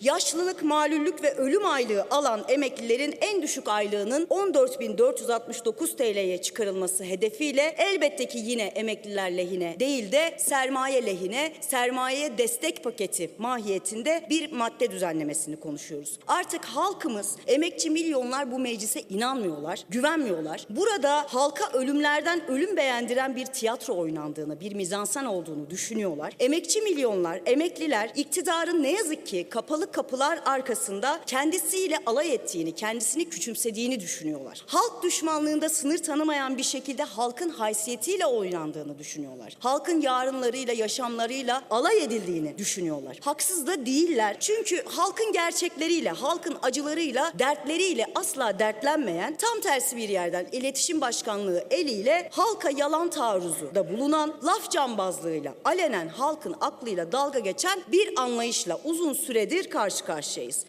Yaşlılık, malüllük ve ölüm aylığı alan emeklilerin en düşük aylığının 14.469 TL'ye çıkarılması hedefiyle elbette ki yine emekliler lehine değil de sermaye lehine, sermaye destek paketi mahiyetinde bir madde düzenlemesini konuşuyoruz. Artık halkımız, emekçi milyonlar bu meclise inanmıyorlar, güvenmiyorlar. Burada halka ölümlerden ölüm beğendiren bir tiyatro oynandığını, bir mizansen olduğunu düşünüyorlar. Emekçi milyonlar, emekliler iktidarın ne yazık ki kapalı kapılar arkasında kendisiyle alay ettiğini, kendisini küçümsediğini düşünüyorlar. Halk düşmanlığında sınır tanımayan bir şekilde halkın haysiyetiyle oynandığını düşünüyorlar. Halkın yarınlarıyla, yaşamlarıyla alay edildiğini düşünüyorlar. Haksız da değiller. Çünkü halkın gerçekleriyle, halkın acılarıyla, dertleriyle asla dertlenmeyen, tam tersi bir yerden iletişim başkanlığı eliyle halka yalan taarruzu da bulunan, laf cambazlığıyla, alenen halkın aklıyla dalga geçen bir anlayışla uzun süredir karşı karşıyayız.